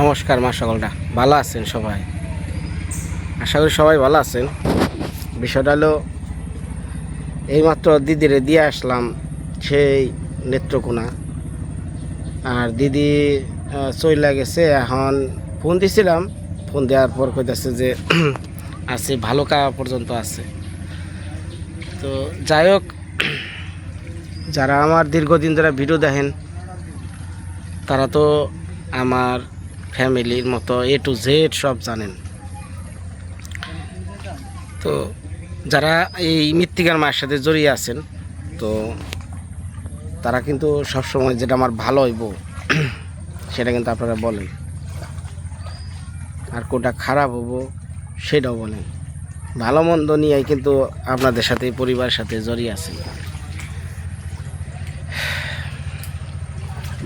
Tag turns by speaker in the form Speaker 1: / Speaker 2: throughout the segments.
Speaker 1: নমস্কার মা সকলটা, ভালো আছেন সবাই? আশা করি সবাই ভালো আছেন। বিষয়টা হলো, এইমাত্র দিদিরে দিয়ে আসলাম সেই নেত্রকোনা। আর দিদি চইলা গেছে, এখন ফোন দিছিলাম। ফোন দেওয়ার পর কইতেছে যে আছে ভালো কাওয়া পর্যন্ত আছে। তো যাই হোক, যারা আমার দীর্ঘদিন ধরে ভিডিও দেখেন, তারা তো আমার ফ্যামিলির মতো এ টু জেড সব জানেন। তো যারা এই মৃত্তিকার মায়ের সাথে জড়িয়ে আছেন, তো তারা কিন্তু সবসময় যেটা আমার ভালো হইব, সেটা কিন্তু আপনারা বলেন। আর কোনটা খারাপ হব সেটাও বলেন। ভালো মন্দ নিয়ে কিন্তু আপনাদের সাথে, পরিবারের সাথে জড়িয়ে আছেন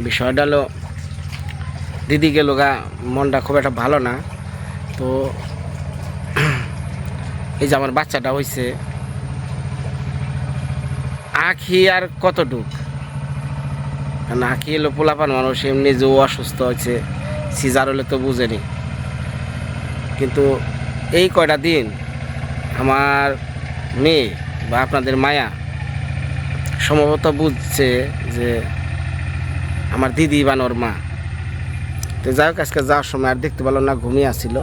Speaker 1: বিষয়টা হলো দিদি গেল গা, মনটা খুব একটা ভালো না। তো এই যে আমার বাচ্চাটা হয়েছে আখি আর কতটুক? কারণ আখি এলো পোলাপান মানুষ, এমনি যে অসুস্থ হয়েছে সিজার হলে তো বুঝেনি। কিন্তু এই কয়টা দিন আমার মেয়ে বা আপনাদের মায়া সম্ভবত বুঝছে যে আমার দিদি বানর মা। তো যাই হোক, আজকে যাওয়ার সময় আর দেখতে পেলাম না, ঘুমিয়ে আসছিল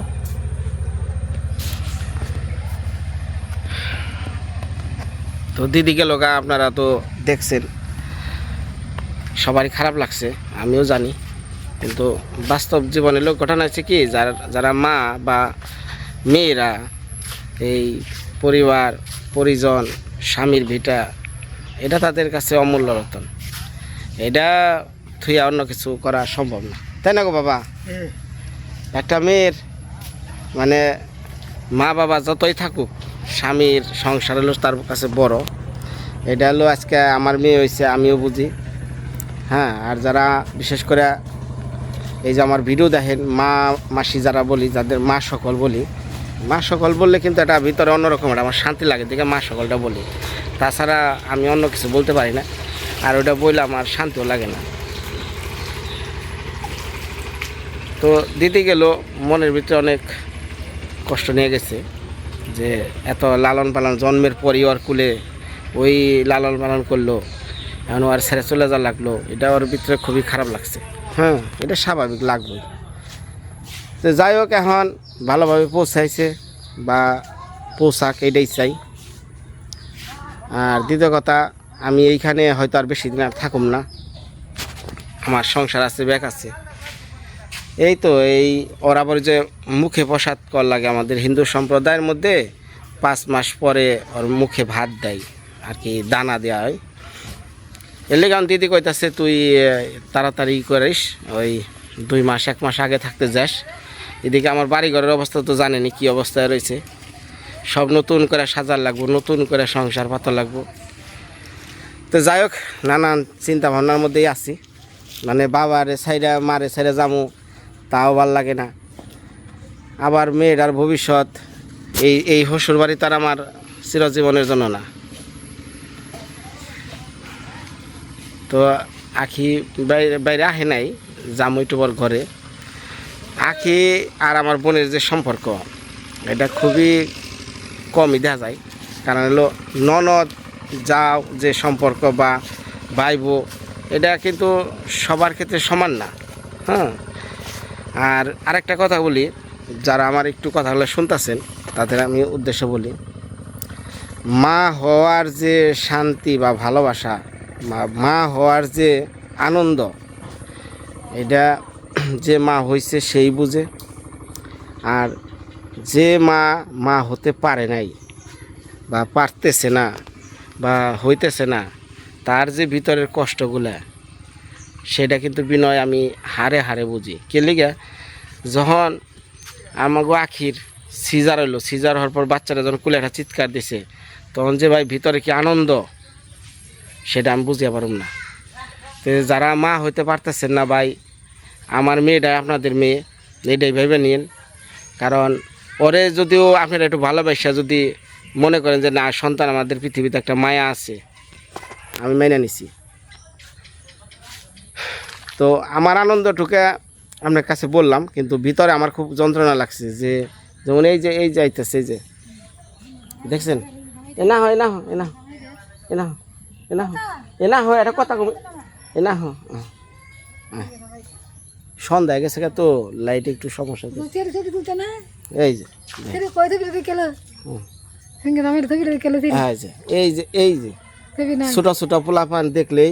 Speaker 1: তো দিদি গেল আপনারা তো দেখছেন, সবারই খারাপ লাগছে, আমিও জানি। কিন্তু বাস্তব জীবনে লোক ঘটনা হচ্ছে কি, যারা যারা মা বা মেয়েরা এই পরিবার, পরিজন, স্বামীর ভিটা, এটা তাদের কাছে অমূল্য রতন। এটা থুইয়া অন্য কিছু করা সম্ভব না। তাই না গো বাবা? একটা মেয়ের মানে মা বাবা যতই থাকুক, স্বামীর সংসার হলো তার কাছে বড়। এটা হলো আজকে আমার মেয়ে হয়েছে আমিও বুঝি। হ্যাঁ আর যারা বিশেষ করে এই যে আমার ভিডিও দেখেন, মা, মাসি যারা বলি, যাদের মা সকল বলি, মা সকল বললে কিন্তু এটা ভিতরে অন্যরকম একটা আমার শান্তি লাগে দেখে মা সকলটা বলি। তাছাড়া আমি অন্য কিছু বলতে পারি না, আর ওটা বললে আমার শান্তিও লাগে না। তো দিতে গেল মনের ভিতরে অনেক কষ্ট নিয়ে গেছে যে এত লালন পালন, জন্মের পরই ওর কুলে ওই লালন পালন করল, এখন আর ছেড়ে চলে যা লাগল, এটা ওর ভিতরে খুবই খারাপ লাগছে। হ্যাঁ এটা স্বাভাবিক লাগবে তো যাই হোক, এখন ভালোভাবে পৌঁছাইছে বা পোশাক এটাই চাই। আর দ্বিতীয় কথা, আমি এইখানে হয়তো আর বেশি দিন আর থাকুম না। আমার সংসার আছে, ব্যাগ আছে। এই তো, এই ওর আবার যে মুখে প্রসাদ কর লাগে আমাদের হিন্দু সম্প্রদায়ের মধ্যে, পাঁচ মাস পরে ওর মুখে ভাত দেয়, আর কি দানা দেওয়া হয়। এলে আমার দিদি কইতাছে, তুই তাড়াতাড়ি করিস, ওই দুই মাস, এক মাস আগে থাকতে যাস। এদিকে আমার বাড়িঘরের অবস্থা তো জানেনি কি অবস্থায় রয়েছে। সব নতুন করে সাজার লাগবো, নতুন করে সংসার পাতা লাগবো। তো যাই হোক, নানান চিন্তা ভাবনার মধ্যেই আছি। মানে বাবারে সাইডা মারে সাইডা যামু। তাও ভালো লাগে না। আবার মেয়েটার ভবিষ্যৎ, এই এই শ্বশুর বাড়ি তার আমার চিরজীবনের জন্য না। তো আখি বাইরে আহে নাই পর ঘরে। আখি আর আমার বোনের যে সম্পর্ক, এটা খুবই কমই দেখা যায়। কারণ হলো ননদ, যাও, যে সম্পর্ক বা ভাইবো, এটা কিন্তু সবার ক্ষেত্রে সমান না। হ্যাঁ? আর আরেকটা কথা বলি, যারা আমার একটু কথাগুলো শুনতেছেন, তাদের আমি উদ্দেশ্য বলি, মা হওয়ার যে শান্তি বা ভালোবাসা মা- হওয়ার যে আনন্দ, এটা যে মা হয়েছে সেই বুঝে, আর যে মা মা হতে পারে নাই বা পারতেছে না বা হইতেছে না, তার যে ভিতরের কষ্টগুলা সেটা কিন্তু বিনয় আমি হারে হারে বুঝি। কে লিগা? যখন আমাকে আখির সিজার হইল, সিজার হওয়ার পর বাচ্চারা যখন কুলে একটা চিৎকার দিছে, তখন যে ভাই ভিতরে কি আনন্দ, সেটা আমি বুঝিয়ে পারুম না। তো যারা মা হইতে পারতেছেন না ভাই, আমার মেয়েটা আপনাদের মেয়ে এটাই ভেবে নিন। কারণ ওরে যদিও আপনারা একটু ভালোবাসা, যদি মনে করেন যে না, সন্তান আমাদের পৃথিবীতে একটা মায়া আছে, আমি মেনে নিছি। তো আমার আনন্দটুকে আপনার কাছে বললাম কিন্তু ভিতরে আমার খুব যন্ত্রণা লাগছে যে যেমন এই যে এই যাইতেছে এই যে। দেখছেন? এ না হয় এ না হয় এ না হয়, এ না হয়, এটা কথা কবে এ না হয় আহ, আহ। সন্ধ্যা গেছে গা তো লাইট একটু সমস্যা এই যে এই যে এই যে ছোট ছোট পোলাপান দেখলেই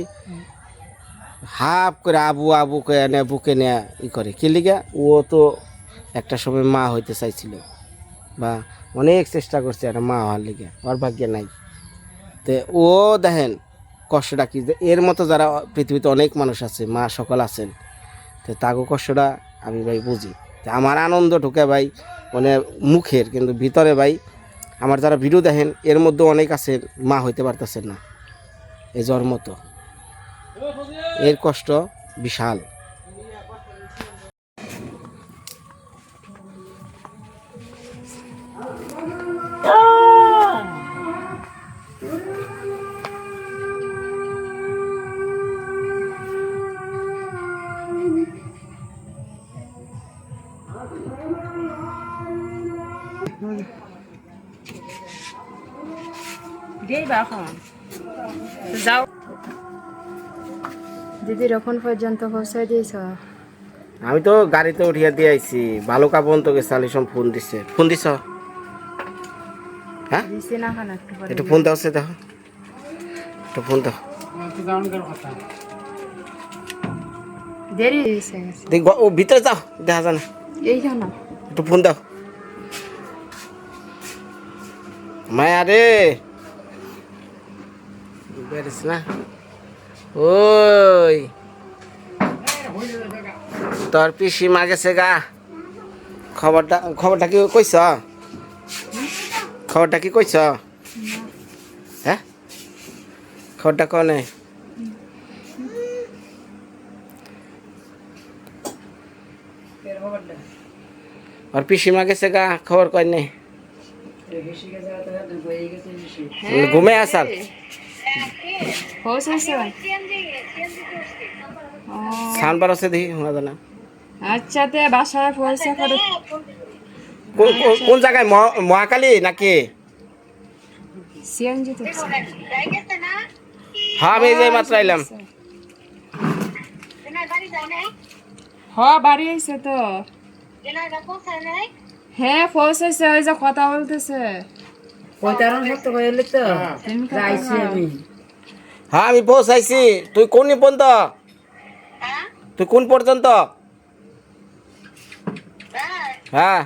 Speaker 1: হাফ করে আবু আবু করে বুকে নেয়া ই করে। কি লিগা? ও তো একটা সময় মা হইতে চাইছিল বা অনেক চেষ্টা করছে একটা মা হওয়ার লিগে, ওর ভাগ্যে নাই। তে ও দেখেন কষ্টটা কি এর মতো যারা পৃথিবীতে অনেক মানুষ আছে, মা সকল আছেন, তো তাগো কষ্টটা আমি ভাই বুঝি। তো আমার আনন্দ ঢুকে ভাই মানে মুখের, কিন্তু ভিতরে ভাই আমার যারা ভিডিও দেখেন, এর মধ্যে অনেক আছে মা হইতে পারতেছেন না, এ জ্বর মতো। এর কষ্ট বিশাল।
Speaker 2: যাও। দিদি এখন পর্যন্ত পৌঁছাই দিয়েছ?
Speaker 1: আমি তো গাড়িতে উঠিয়ে দিয়ে আইছি। বালুকা পর্যন্ত গেছে আলিসম ফোন দিছে। ফোন দিছ? হ্যাঁ?
Speaker 2: একটু
Speaker 1: ফোন দাও সে দেখো। একটু ফোন দাও।
Speaker 2: দেরি
Speaker 1: ও ভিতরে যাও দেখা যায় না।
Speaker 2: এইখানে
Speaker 1: একটু ফোন দাও। মায়া রে। বেরিস না? ওই। তোর পিসি মা গেছে গা। খবরটা খবরটা কি কইছ? খবরটা কি কইছ? হ্যাঁ? খবরটা কনে আর পিসিমা গেছে গা খবর কয় নাই ঘুমে আসাল আছে দেখি শোনা জানা।
Speaker 2: আচ্ছা তে বাসায়
Speaker 1: কোন জায়গায়? মহাকালী নাকি?
Speaker 2: সিএনজি তো
Speaker 1: হ্যাঁ আমি এই যে মাত্র আইলাম।
Speaker 2: হ বাড়ি আইছে তো। হ্যাঁ ওই যে কথা বলতেছে।
Speaker 3: পঁয়তারণ তো আমি।
Speaker 1: হ্যাঁ আমি পৌঁছাইছি। তুই কোন পর্যন্ত তুই কোন পর্যন্ত? হ্যাঁ।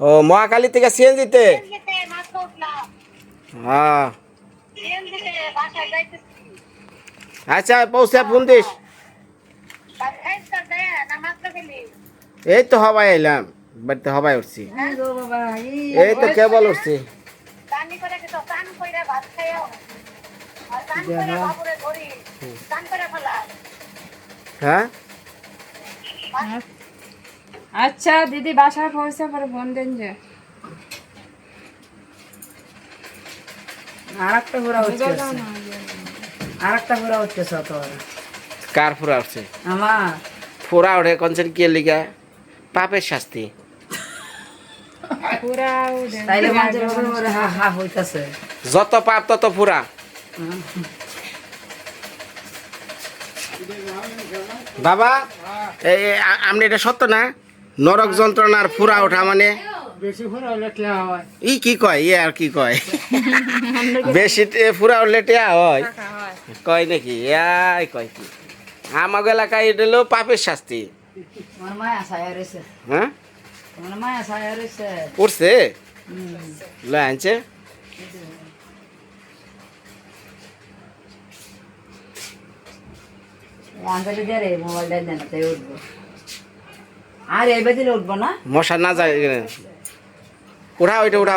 Speaker 1: ও মহাকালী থেকে সিএনজিতে? হ্যাঁ। আচ্ছা পৌঁছে ফোন দিস। এই তো হবাই আইলাম বাড়িতে হবাই উঠছি।
Speaker 3: এই
Speaker 1: এই তো কেবল উঠছি। হ্যাঁ?
Speaker 2: আচ্ছা দিদি বাসায় পৌঁছে পরে ফোন দেন যে।
Speaker 3: আর একটা ঘোরা হচ্ছে আর ঘোরা হচ্ছে তোর
Speaker 1: কার ফুরা উঠছে?
Speaker 3: আমার।
Speaker 1: ফুরা উঠে কনসেন কে লিগা? পাপের শাস্তি।
Speaker 3: তাইলে হা হা হইতাছে।
Speaker 1: যত পাপ তত ফুরা বাবা আপনি এটা সত্য না? নরক যন্ত্রণার ফুরা ওঠা মানে? ই কি কয়? ই আর কি কয়? বেশি ফুরা উঠলে টেয়া হয়? কয় নাকি? ইয়াই কয় কি? আমাকে এলাকায় এটা হলো পাপের শাস্তি। হ্যাঁ? উঠছে লয় আনছে?
Speaker 3: আন্দাজে মোবাইলটা দেন তাই উঠবো আর এই বেদিলে উঠবো না
Speaker 1: মশা না যায় উঠা ওইটা উঠা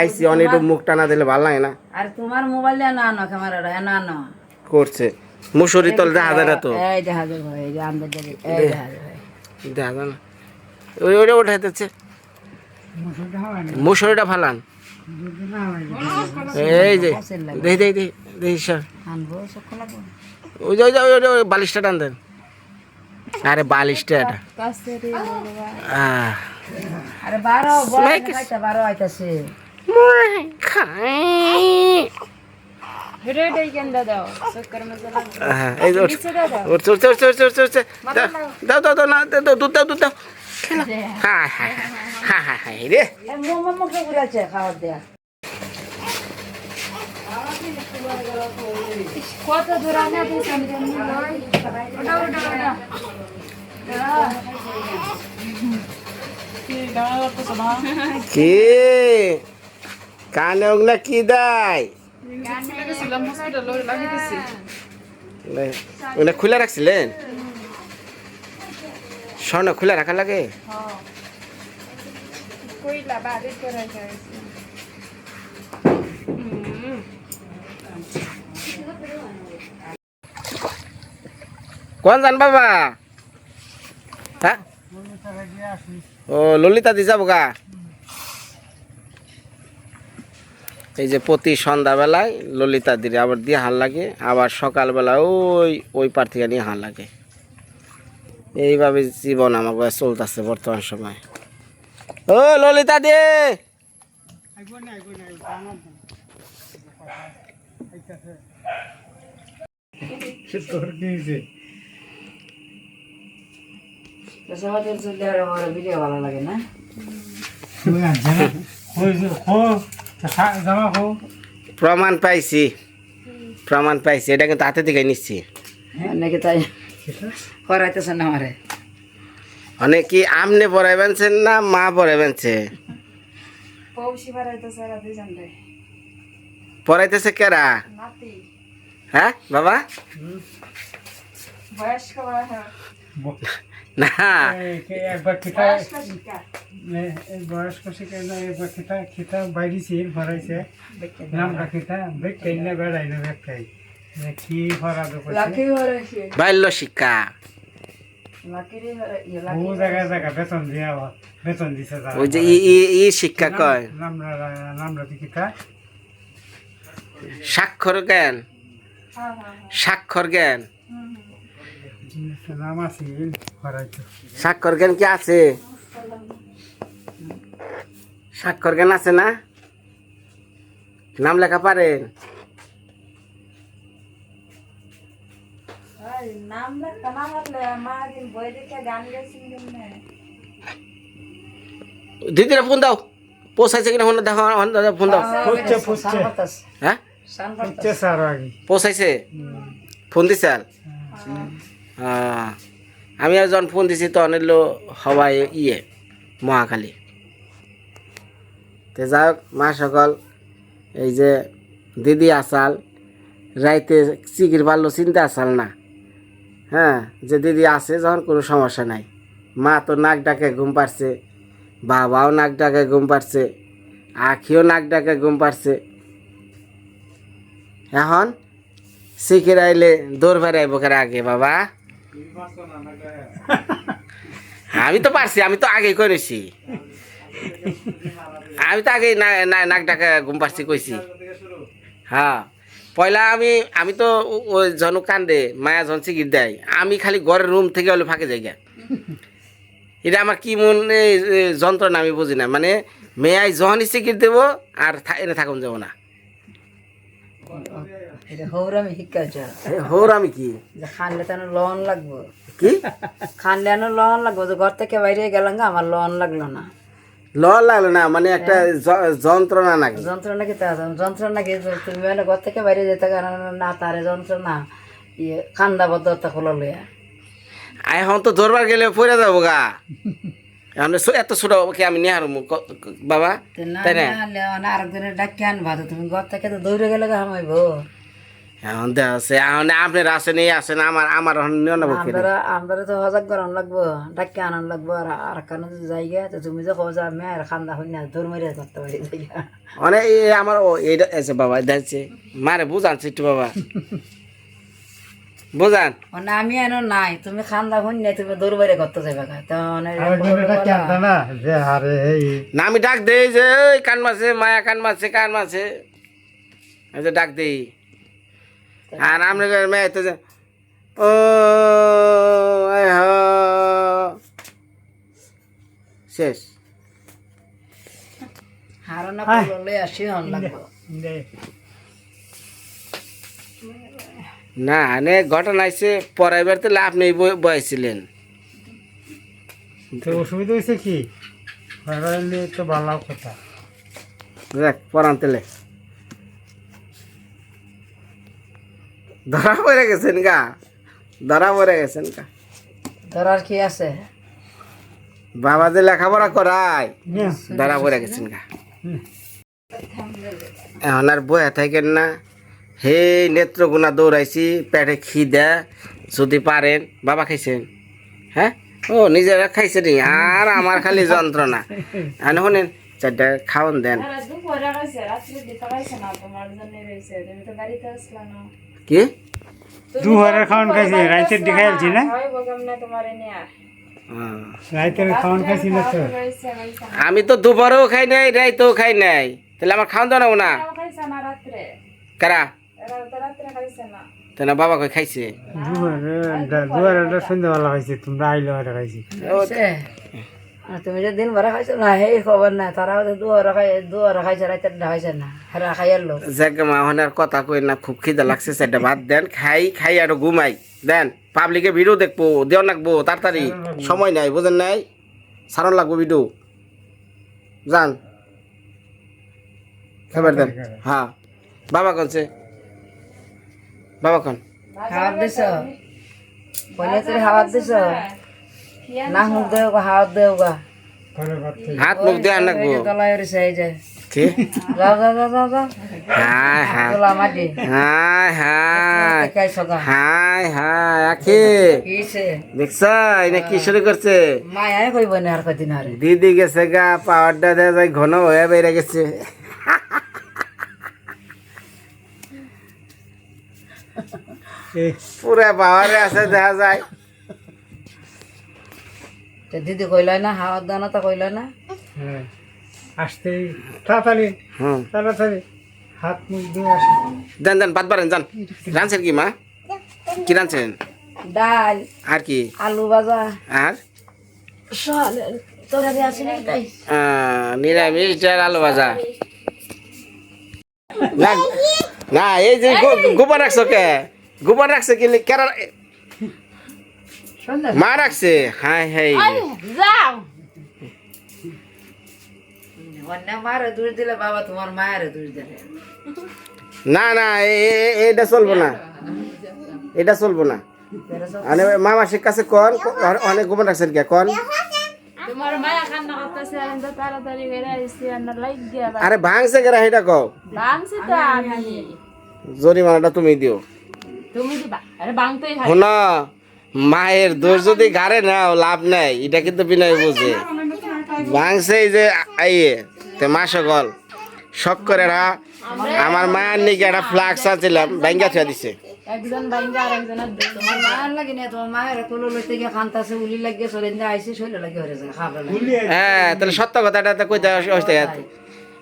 Speaker 1: আইসি অনেক মুখ টানা দিলে ভালো লাগে না
Speaker 3: আর তোমার মোবাইলে না আনো ক্যামেরাটা এনে আনো
Speaker 1: করছে মুসুরি তল দেখা যায় না তো
Speaker 3: এই দেখা যাবে ভাই এই আন্দাজে এই দেখা যাবে
Speaker 1: দেখা যায় না ওই ওইটা উঠাইতেছে মুসুরিটা ফালান এই যে দেখি দেখি দেখি দেখি স্যার
Speaker 3: আনব লাগবো
Speaker 1: ওই যে ওই যে ওই বালিশটা টান দেন। আরে বালিশটা এটা।
Speaker 3: আরে বারো বারো আইতাছে।
Speaker 2: দাও।
Speaker 1: হ্যাঁ,
Speaker 2: দাও দাও।
Speaker 1: না দাও দুধ দাও দুধ দাও। হ্যাঁ হ্যাঁ হ্যাঁ হ্যাঁ হ্যাঁ রে।
Speaker 3: মুখে ঘুরেছে খাওয়ার দেয়া।
Speaker 2: কত ওটা ওটা ওটা
Speaker 1: কি? কানে ওগুলা কি দেয়? ওগুলা খুলে রাখছিলেন? স্বর্ণ খুলে রাখা লাগে?
Speaker 2: কইলা বাড়ি করে যাইছি
Speaker 1: কোন জান বাবা? হ্যাঁ? ও, ললিতা দি যাব গা এই যে প্রতি সন্ধ্যাবেলায় ললিতা দিরে আবার দিয়ে হাল লাগে, আবার সকালবেলা ওই ওই পার থেকে নিয়ে হাল লাগে। এইভাবে জীবন আমাকে চলতেছে বর্তমান সময়। ও, ললিতা দে!
Speaker 3: সবাই চললে আর আমার ভিডিও ভালো লাগে না।
Speaker 1: প্রমাণ পাইছি। প্রমাণ পাইছি। এটা কিন্তু হাতে থেকে নিচ্ছি।
Speaker 3: নাকি তাই? করাইতেছে না আমারে।
Speaker 1: অনেক কি আমনে পড়াইবেনছেন না মা পড়াইবেনছে পড়াইতেছে কেরা? হ্যাঁ বাবা?
Speaker 2: বয়স্ক
Speaker 1: না।
Speaker 4: একবার খিতা
Speaker 2: বয়স্ক শিক্ষা
Speaker 4: বয়স্ক শিখে একবার খিতা খিতা বাইরেছি ভরাইছে। নামটা খিতা বেকাই না বেড়াই না বেকাই কি ভরাবে
Speaker 3: লাকি
Speaker 1: বাল্য শিক্ষা ওই যে ই শিক্ষা কয়। স্বাক্ষর জ্ঞান।
Speaker 2: হ্যাঁ হ্যাঁ
Speaker 1: স্বাক্ষর জ্ঞান।
Speaker 4: নাম
Speaker 1: স্বাক্ষর জ্ঞান কি আছে? স্বাক্ষর জ্ঞান আছে না? নাম লেখা পারেন। দিদিরা ফোন দাও। পোষাইছে কিনা ফোন দেখো ফোন দাও। হ্যাঁ
Speaker 4: ফুটছে স্যার আগে।
Speaker 1: পোষাইছে ফোন দিছে আর? আহ, আমি যখন ফোন দিছি তখন এলো হওয়াই ইয়ে মহাকালী তো যাই হোক, মা সকল, এই যে দিদি আসাল, রাইতে চিকির পারল, চিন্তা আসাল না। হ্যাঁ যে দিদি আছে, যখন কোনো সমস্যা নাই। মা তো নাক ডাকে ঘুম পারছে বাবাও নাক ডাকে ঘুম পারছে আখিও নাক ডাকে ঘুম পারছে এখন শিখে আইলে দৌড় বেড়াইব আগে, বাবা? আমি তো পারছি, আমি তো আগেই করেছি আমি তো না- নাক ডাকা ঘুম পারছি কইছি। হ্যাঁ পয়লা আমি আমি তো ওই জনু কান্দে, মায়া জন চিকির দেয়। আমি খালি ঘরের রুম থেকে হলে ফাঁকে যাই। এটা আমার কি মন যন্ত্রণা আমি বুঝি না। মানে মেয়াই যখনই চিকির দেবো আর এনে থাকুন যাব না।
Speaker 3: এটা হৌরামি শিক্ষাছ
Speaker 1: এ, আমি কি?
Speaker 3: যে খানলে তো লন লাগবো।
Speaker 1: কি?
Speaker 3: খানলে আনো লন লাগবো যে ঘর থেকে বাইরে গেলাম আমার লন লাগল না।
Speaker 1: ল লাগল না মানে একটা যন্ত্রণা নাকি?
Speaker 3: যন্ত্রণা কি তা? যন্ত্রণা কি তুমি মানে ঘর থেকে বাইরে যেতে না তারে যন্ত্রণা। ইয়ে খান্দা বদ্ধতা খোলা লইয়া।
Speaker 1: এখন তো ধরবার গেলে পড়ে যাব গা। এখন এত ছোট ওকে আমি নিয়ে ক- ক- বাবা? তাই না?
Speaker 3: আরেকজনের ডাকি আনবা তুমি ঘর থেকে তো দৌড়ে গেলে হামাইব।
Speaker 1: এখন দেখা যাচ্ছে এখন আপনার আসেন এই আসেন আমার আমার এখন নিয়ে
Speaker 3: আমরা আমরা তো হজাক গরম লাগবো ডাকি আনন্দ লাগবো আর আর কারণ জায়গা তো তুমি যে কবা আমি আর খান্দা হই না দৌড় মারিয়া করতে পারি জায়গা।
Speaker 1: অনেক এই আমার ও এইটা আছে বাবা দেখছে মারে বুঝানছে একটু বাবা। বুঝান?
Speaker 3: মানে আমি এনো নাই তুমি খান্দা হই না তুমি দৌড় বাইরে করতে যাবে তো মানে
Speaker 4: না যে আরে এই।
Speaker 1: না আমি ডাক দেই যে ওই কান মাছে মায়া কান মাছে কান মাছে আমি তো ডাক দেই। আর আমরা মেয়ে তো ও। শেষ।
Speaker 3: হারানো করলে আসি হন লাগবো।
Speaker 1: না নে ঘটনা আছে পড়াইবার তো লাভ নেই বই- বয়েছিলেন
Speaker 4: তো অসুবিধা হয়েছে কি? তো ভালো কথা।
Speaker 1: দেখ পড়ান তেলে ধরা পড়ে গেছেন গা। ধরা পড়ে গেছেন গা।
Speaker 3: ধরার কি আছে?
Speaker 1: বাবা যে লেখাপড়া করায়
Speaker 4: নে,
Speaker 1: ধরা পড়ে গেছেন গা। এখন আর বয়ে থাকেন না। হে নেত্রগুনা দৌড়াইছি পেটে খিদে যদি পারেন বাবা খাইছেন? হ্যাঁ? ও নিজেরা খাইছে নি আর আমার খালি যন্ত্রণা। আর শুনেন চারটা খাওয়ান দেন।
Speaker 2: আর
Speaker 1: কি
Speaker 4: দুপুরের খাওয়ান খাইছি রাইতের দিকে আলছি না রাইতের খাওয়ান খাইছি না তো
Speaker 1: আমি তো দুপুরেও খাই নাই রাইতেও খাই নাই তাহলে আমার খাওয়ান দাও না কারা
Speaker 2: এরা তো খাইছে না
Speaker 1: তাহলে বাবা কই খাইছে
Speaker 4: দুপুরে দুপুরে সন্ধ্যাবেলা খাইছি তোমরা আইলে হরে খাইছি?
Speaker 3: আর তুমি যে দিন ভরা খাইছো না সেই খবর নাই। তারা হয়তো দুয়ারা খাই দুয়ারা খাইছে রাইতের খাইছে না। হেরা খাইয়ার লোক
Speaker 1: জায়গা মা হনার কথা কই না খুব খিদা লাগছে সেটা ভাত দেন খাই খাই আর ঘুমাই। দেন পাবলিকে ভিডিও দেখব দেওয়া লাগবো তাড়াতাড়ি। সময় নাই বুঝেন নাই? সারণ লাগবো ভিডিও যান। খাবার দেন। হ্যাঁ বাবা কনছে বাবা কন।
Speaker 3: খাবার দিছ। পয়লা তোর খাওয়ার দিছ। না মুখ দেও গা হাওয়ার দেও গা
Speaker 1: হাত মুখ দেওয়া লাগবো
Speaker 3: তলায় রয়েছে এই যে
Speaker 1: কি?
Speaker 3: যাও যাও যাও যাও যাও
Speaker 1: হাই হাই।
Speaker 3: তোলা মাটি।
Speaker 1: হাই হাই। হাই হাই আখি।
Speaker 3: কিছে
Speaker 1: দেখছ এটা কি শুরু করছে?
Speaker 3: মায়াই কইব না আর কদিন আরে
Speaker 1: দিদি গেছে গা পাওয়ারটা দেওয়া যায় ঘন হয়ে বেড়ে গেছে। পুরা পাওয়ারে আছে দেখা যায়।
Speaker 3: তো দিদি কইলাই না হাওয়ার দানা তো কইলাই না?
Speaker 4: হ্যাঁ আসতে তাড়াতাড়ি তাড়াতাড়ি হাত মুখ দিয়ে আসে।
Speaker 1: দেন দেন বাদ বারেন যান। রানছেন কি মা? কি রানছেন
Speaker 3: ডাল
Speaker 1: আর কি?
Speaker 3: আলু ভাজা।
Speaker 1: আর? নিরামিষ ডাল আলু ভাজা। না এই যে গোবর রাখছো কে? গোবর রাখছে কি? কেরা মা রাখছে। হাই হাই।
Speaker 2: যাও।
Speaker 1: না না এটা চলবো না। এটা চলবো না। আরে মামাসির কাছে কন। অনেক গোবর রাখছেন কে? কন।
Speaker 2: আর
Speaker 1: ভাঙছে কেরা সেটা কও?
Speaker 2: ভাঙছি তো আমি
Speaker 1: জরিমানাটা তুমি দিও।
Speaker 2: তুমি দিবা। আরে ভাঙতেই হয়।
Speaker 1: শোনো মায়ের দোষ যদি গাড়ে নাও লাভ নাই। এটা কিন্তু বিনয় বুঝে। ভাঙছে এই যে আইয়ে তে মা সকল শখ করে রা আমার মায়ের নিকে একটা ফ্লাক্স আছিলাম ব্যাঙ্গা ছুঁয়া দিছে।
Speaker 2: একজন ভাঙ্গা আর একজনের
Speaker 3: তোমার মায়ের লাগে না? তোমার মায়ের কুলো লইতে গিয়ে খান্তাছে উলি লাগিয়ে চলে দিয়ে শৈল লাগে হয়ে যায় খাবার
Speaker 1: হ্যাঁ তাহলে সত্য কথাটা তো কইতে অবস্থা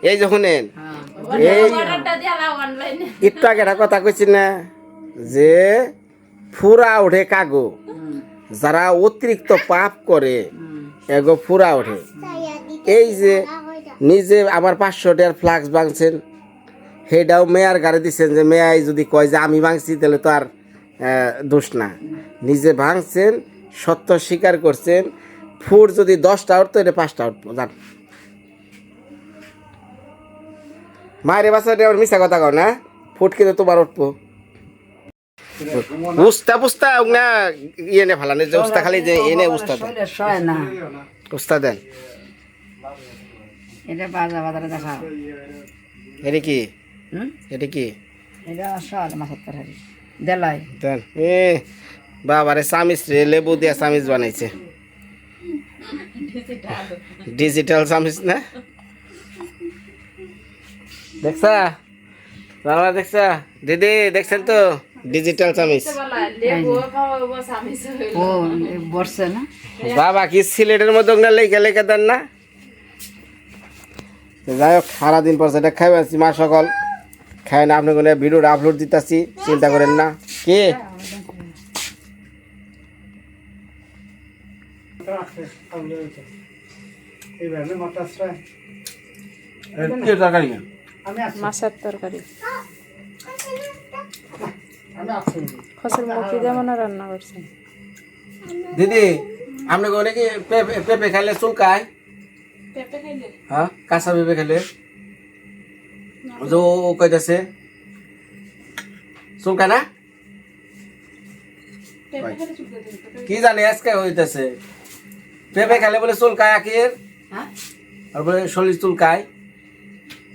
Speaker 1: এই যে শুনেন
Speaker 3: হ্যাঁ।
Speaker 1: এই একটা কথা কইছি না যে ফুরা ওঠে কাগো। যারা অতিরিক্ত পাপ করে, এগো ফুরা ওঠে। এই যে নিজে আমার পাঁচশো টাকার ফ্লাক্স ভাঙছেন, সেটাও মেয়ার গাড়ি দিচ্ছেন যে, মেয়াই যদি কয় যে আমি ভাঙছি, তাহলে তো আর দোষ না। নিজে ভাঙছেন, সত্য স্বীকার করছেন ফুট যদি দশটা উঠতো, এটা পাঁচটা উঠবো জান। মায়ের বাসা আবার মিশা কথা কও না, ফুট কিন্তু তোমার উঠবো। উস্তা পুস্তা না ইয়ে নে ফালানে যে উস্তা খালি যে এনে উস্তা দেন। উস্তা দেন।
Speaker 3: এটা বাজা বাজারে দেখা
Speaker 1: এটা কি? এটা কি?
Speaker 3: এটা সল মাছের তরকারি। দেলাই।
Speaker 1: দেন। এ বাবারে চামিচ রে লেবু দিয়া চামিচ বানাইছে। ডিজিটাল চামিচ না? দেখছা? বাবা দেখছা? দিদি দেখছেন তো? ডিজিটাল চামিচ
Speaker 3: ও বর্ষে না?
Speaker 1: বাবা কি সিলেটের মতো লেখা লেখা দেন না? যাই হোক সারাদিন পর সেটা খাই আছি মা সকল। খাই না আপনি কোনো ভিডিওটা আপলোড দিতেছি চিন্তা করেন না। কে?
Speaker 2: মাছের তরকারি। খসের মুখি যেমন রান্না করছেন
Speaker 1: দিদি আপনি কোনে কি পেঁপে পেঁপে খাইলে চুলকায়
Speaker 2: পেঁপে খাইলে?
Speaker 1: হ্যাঁ কাঁচা পেঁপে খাইলে? ও যে ও কইতাছে চুলকায় না? কি জানি আজকে হইতেছে। পেঁপে খাইলে বলে চুলকায় আখির
Speaker 3: হ্যাঁ?
Speaker 1: আর বলে শরীর চুলকায়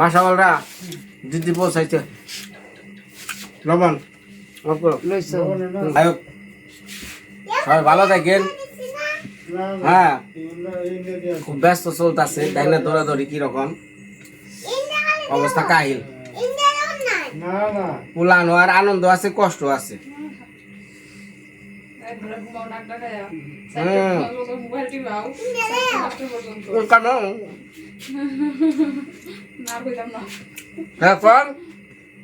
Speaker 1: মাসাওয়ালরা দিদি পৌঁছাইছে। লবণ সবাই ভালো থাকেন। হ্যাঁ খুব ব্যস্ত চলতেছে তাই না দৌড়াদৌড়ি কীরকম? অবস্থা কাহিল।
Speaker 4: না না
Speaker 1: উলানো আর আনন্দ আছে কষ্ট আছে।
Speaker 2: একবারে ঘুমাও নাক ডাকায়া
Speaker 1: হুম।
Speaker 2: মোবাইল টিপাও পর্যন্ত
Speaker 1: কেন
Speaker 2: না কইতাম না
Speaker 1: এখন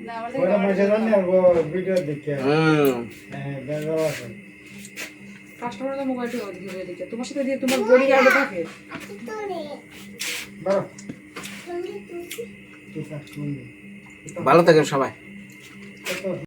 Speaker 2: না আমার
Speaker 4: ওরা মাঝে জানি ভিডিও দেখে
Speaker 1: হুম
Speaker 4: বেজাল আছে
Speaker 2: কাস্টমার তো মোবাইল টিপাও দেখি দেখে তোমার সাথে দিয়ে তোমার থাকে
Speaker 1: ভালো থাকেন সবাই